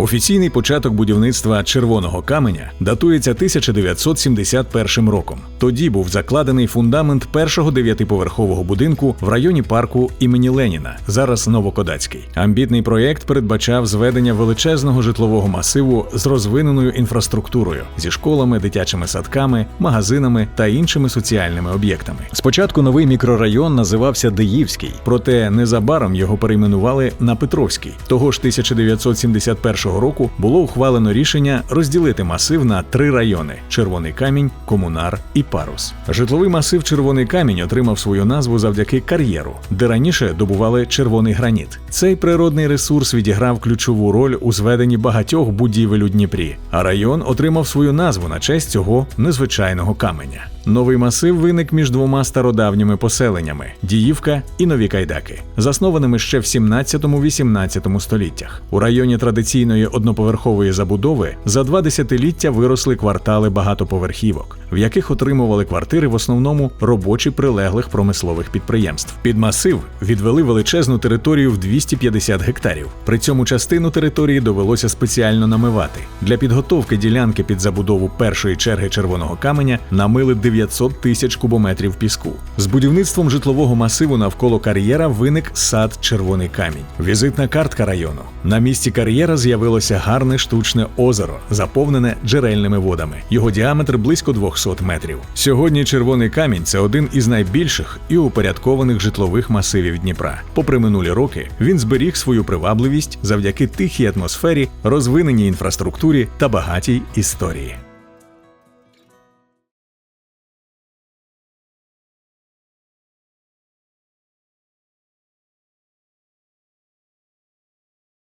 Офіційний початок будівництва червоного каменя датується 1971 роком. Тоді був закладений фундамент першого дев'ятиповерхового будинку в районі парку імені Леніна, зараз Новокодацький. Амбітний проєкт передбачав зведення величезного житлового масиву з розвиненою інфраструктурою зі школами, дитячими садками, магазинами та іншими соціальними об'єктами. Спочатку новий мікрорайон називався Деївський, проте незабаром його перейменували на Петровський. Того ж 1971 року було ухвалено рішення розділити масив на три райони: Червоний камінь, Комунар і Парус. Житловий масив Червоний камінь отримав свою назву завдяки кар'єру, де раніше добували червоний граніт. Цей природний ресурс відіграв ключову роль у зведенні багатьох будівель у Дніпрі, а район отримав свою назву на честь цього незвичайного каменя. Новий масив виник між двома стародавніми поселеннями Діївка і Нові Кайдаки, заснованими ще в 17-18 століттях. У районі традиційної одноповерхової забудови за два десятиліття виросли квартали багатоповерхівок, в яких отримували квартири в основному робочі прилеглих промислових підприємств. Під масив відвели величезну територію в 250 гектарів. При цьому частину території довелося спеціально намивати. Для підготовки ділянки під забудову першої черги червоного каменя намили 900 тисяч кубометрів піску. З будівництвом житлового масиву навколо кар'єра виник сад Червоний камінь. Візитна картка району. На місці кар'єра з'явилося гарне штучне озеро, заповнене джерельними водами. Його діаметр близько 200 метрів. Сьогодні Червоний камінь це один із найбільших і упорядкованих житлових масивів Дніпра. Попри минулі роки, він зберіг свою привабливість завдяки тихій атмосфері, розвиненій інфраструктурі та багатій історії.